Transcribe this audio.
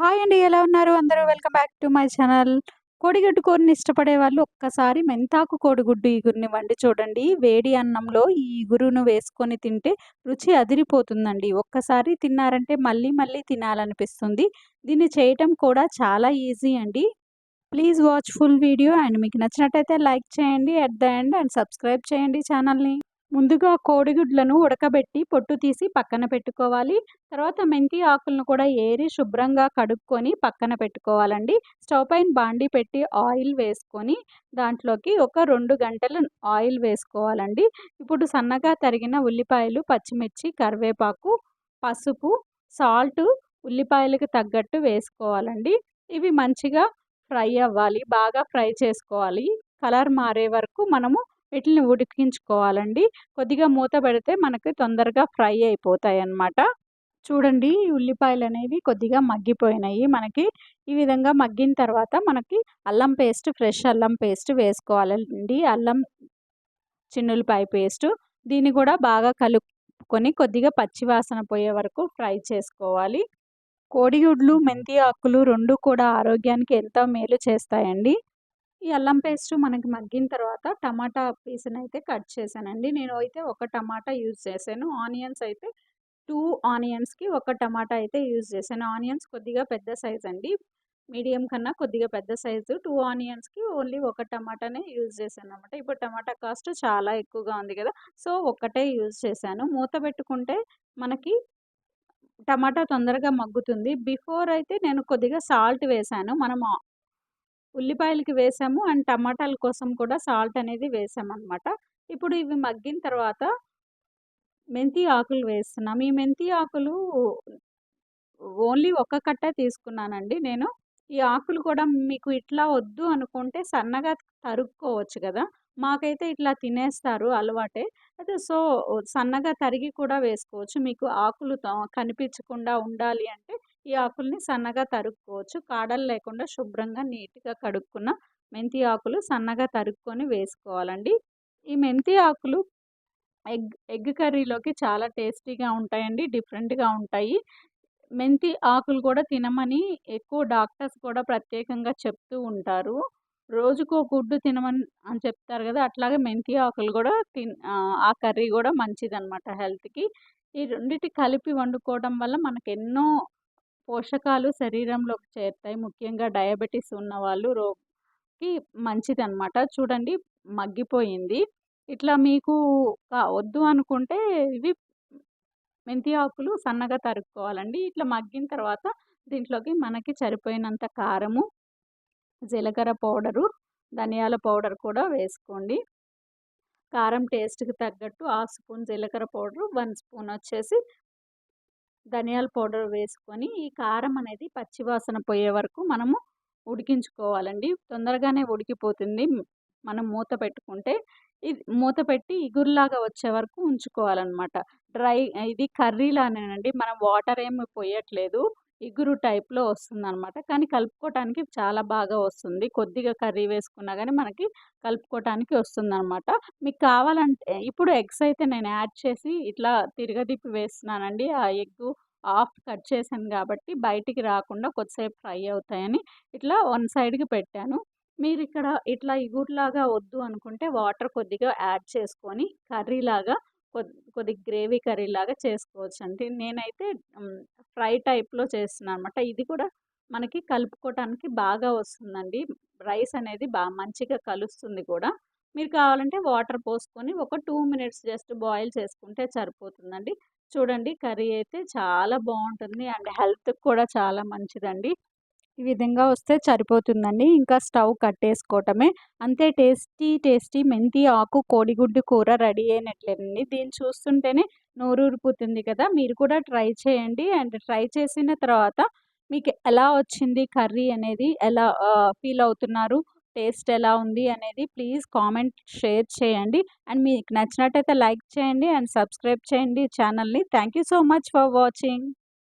Hi అండి. ఎలా ఉన్నారు అందరూ? Welcome back to my channel. కోడిగుడ్డు కూరని ఇష్టపడే వాళ్ళు ఒక్కసారి మెంతాకు కోడిగుడ్డు ఇగురిని వండి చూడండి. వేడి అన్నంలో ఈ ఇగురును వేసుకొని తింటే రుచి అదిరిపోతుందండి. ఒక్కసారి తిన్నారంటే మళ్ళీ మళ్ళీ తినాలనిపిస్తుంది. దీన్ని చేయటం కూడా చాలా ఈజీ అండి. Please watch full video and మీకు నచ్చినట్టయితే లైక్ చేయండి at the end and subscribe చేయండి ఛానల్‌ని. ముందుగా కోడిగుడ్లను ఉడకబెట్టి పొట్టు తీసి పక్కన పెట్టుకోవాలి. తర్వాత మెంతి ఆకులను కూడా ఏరి శుభ్రంగా కడుక్కొని పక్కన పెట్టుకోవాలండి. స్టవ్ పైన బాండి పెట్టి ఆయిల్ వేసుకొని దాంట్లోకి ఒక రెండు గంటలు ఆయిల్ వేసుకోవాలండి. ఇప్పుడు సన్నగా తరిగిన ఉల్లిపాయలు, పచ్చిమిర్చి, కరివేపాకు, పసుపు, సాల్ట్ ఉల్లిపాయలకు తగ్గట్టు వేసుకోవాలండి. ఇవి మంచిగా ఫ్రై అవ్వాలి. బాగా ఫ్రై చేసుకోవాలి. కలర్ మారే వరకు మనము వీటిని ఉడికించుకోవాలండి. కొద్దిగా మూత పెడితే మనకి తొందరగా ఫ్రై అయిపోతాయి అన్నమాట చూడండి ఉల్లిపాయలు అనేవి కొద్దిగా మగ్గిపోయినాయి మనకి. ఈ విధంగా మగ్గిన తర్వాత మనకి అల్లం పేస్ట్ ఫ్రెష్ అల్లం పేస్ట్ వేసుకోవాలండి. అల్లం చిన్నులపాయ పేస్ట్ దీన్ని కూడా బాగా కలుపుకొని కొద్దిగా పచ్చివాసన పోయే వరకు ఫ్రై చేసుకోవాలి. కోడిగుడ్లు, మెంతి ఆకులు రెండు కూడా ఆరోగ్యానికి ఎంతో మేలు చేస్తాయండి. ఈ అల్లం పేస్ట్ మనకి మగ్గిన తర్వాత టమాటా పీస్ని అయితే కట్ చేశానండి. నేను అయితే ఒక టమాటా యూజ్ చేశాను. ఆనియన్స్ అయితే టూ ఆనియన్స్‌కి ఒక టమాటా అయితే యూజ్ చేశాను. ఆనియన్స్ కొద్దిగా పెద్ద సైజ్ అండి. మీడియం కన్నా కొద్దిగా పెద్ద సైజు టూ ఆనియన్స్‌కి ఓన్లీ ఒక టమాటానే యూజ్ చేశాను అనమాట ఇప్పుడు టమాటా కాస్ట్ చాలా ఎక్కువగా ఉంది కదా! సో, ఒక్కటే యూజ్ చేశాను. మూత పెట్టుకుంటే మనకి టమాటా తొందరగా మగ్గుతుంది. బిఫోర్ అయితే నేను కొద్దిగా సాల్ట్ వేశాను. మనం ఉల్లిపాయలకి వేసాము అండ్ టమాటాల కోసం కూడా సాల్ట్ అనేది వేసామనమాట. ఇప్పుడు ఇవి మగ్గిన తర్వాత మెంతి ఆకులు వేస్తున్నాం. ఈ మెంతి ఆకులు ఓన్లీ ఒక కట్ట తీసుకున్నానండి నేను. ఈ ఆకులు కూడా మీకు ఇట్లా వద్దు అనుకుంటే సన్నగా తరుక్కోవచ్చు కదా! మాకైతే ఇట్లా తినేస్తారు అలవాటే. అయితే సో, సన్నగా తరిగి కూడా వేసుకోవచ్చు. మీకు ఆకులు త కనిపించకుండా ఉండాలి అంటే ఈ ఆకుల్ని సన్నగా తరుక్కోవచ్చు. కాడలు లేకుండా శుభ్రంగా నీట్‌గా కడుక్కున్న మెంతి ఆకులు సన్నగా తరుక్కొని వేసుకోవాలండి. ఈ మెంతి ఆకులు ఎగ్ ఎగ్ కర్రీలోకి చాలా టేస్టీగా ఉంటాయండి. డిఫరెంట్‌గా ఉంటాయి. మెంతి ఆకులు కూడా తినమని ఎక్కువ డాక్టర్స్ కూడా ప్రత్యేకంగా చెప్తూ ఉంటారు. రోజుకో గుడ్డు తినమని అని చెప్తారు కదా! అట్లాగే మెంతి ఆకులు కూడా తిన్ ఆ కర్రీ కూడా మంచిదనమాట హెల్త్‌కి. ఈ రెండింటి కలిపి వండుకోవడం వల్ల మనకు ఎన్నో పోషకాలు శరీరంలోకి చేరుతాయి. ముఖ్యంగా డయాబెటిస్ ఉన్నవాళ్ళు రోకి మంచిదనమాట. చూడండి మగ్గిపోయింది. ఇట్లా మీకు వద్దు అనుకుంటే ఇవి మెంతి ఆకులు సన్నగా తరుక్కోవాలండి. ఇట్లా మగ్గిన తర్వాత దీంట్లోకి మనకి సరిపోయినంత కారము, జీలకర్ర పౌడరు, ధనియాల పౌడర్ కూడా వేసుకోండి. కారం టేస్ట్‌కి తగ్గట్టు ఆ స్పూన్ జీలకర్ర పౌడరు, వన్ స్పూన్ వచ్చేసి ధనియాల పౌడర్ వేసుకొని ఈ కారం అనేది పచ్చివాసన పోయే వరకు మనము ఉడికించుకోవాలండి. తొందరగానే ఉడికిపోతుంది. మనం మూత పెట్టుకుంటే. ఇది మూత పెట్టి ఇగురులాగా వచ్చే వరకు ఉంచుకోవాలన్నమాట డ్రై ఇది కర్రీలానేనండి. మనం వాటర్ ఏమి పోయట్లేదు ఇగురు టైప్‌లో వస్తుందనమాట. కానీ కలుపుకోవటానికి చాలా బాగా వస్తుంది. కొద్దిగా కర్రీ వేసుకున్నా కానీ మనకి కలుపుకోవటానికి వస్తుందనమాట. మీకు కావాలంటే ఇప్పుడు ఎగ్స్ అయితే నేను యాడ్ చేసి ఇట్లా తిరగదిప్పి వేస్తున్నానండి. ఆ ఎగ్గు ఆఫ్ కట్ చేశాను కాబట్టి బయటికి రాకుండా కొద్దిసేపు ఫ్రై అవుతాయని ఇట్లా వన్ సైడ్‌కి పెట్టాను. మీరు ఇక్కడ ఇట్లా ఇగురులాగా వద్దు అనుకుంటే వాటర్ కొద్దిగా యాడ్ చేసుకొని కర్రీలాగా కొద్ది కొద్దిగా గ్రేవీ చేసుకోవచ్చు చేసుకోవచ్చండి. నేనైతే ఫ్రై టైప్‌లో చేస్తున్నాను అనమాట ఇది కూడా మనకి కలుపుకోవటానికి బాగా వస్తుందండి. రైస్ అనేది బాగా మంచిగా కలుస్తుంది కూడా. మీరు కావాలంటే వాటర్ పోసుకొని ఒక టూ మినిట్స్ జస్ట్ బాయిల్ చేసుకుంటే సరిపోతుందండి. చూడండి కర్రీ అయితే చాలా బాగుంటుంది అండ్ హెల్త్‌కి కూడా చాలా మంచిదండి. ఈ విధంగా వస్తే సరిపోతుందండి. ఇంకా స్టవ్ కట్టేసుకోవటమే. అంతే టేస్టీ టేస్టీ మెంతి ఆకు కోడిగుడ్డు కూర రెడీ అయినట్లేనండి. దీన్ని చూస్తుంటేనే నోరూరిపోతుంది కదా! మీరు కూడా ట్రై చేయండి. అండ్ ట్రై చేసిన తర్వాత మీకు ఎలా వచ్చింది కర్రీ అనేది ఎలా ఫీల్ అవుతున్నారు? టేస్ట్ ఎలా ఉంది అనేది ప్లీజ్ కామెంట్, షేర్ చేయండి. అండ్ మీకు నచ్చినట్టయితే లైక్ చేయండి అండ్ సబ్స్క్రైబ్ చేయండి ఛానల్‌ని. Thank you so much for watching.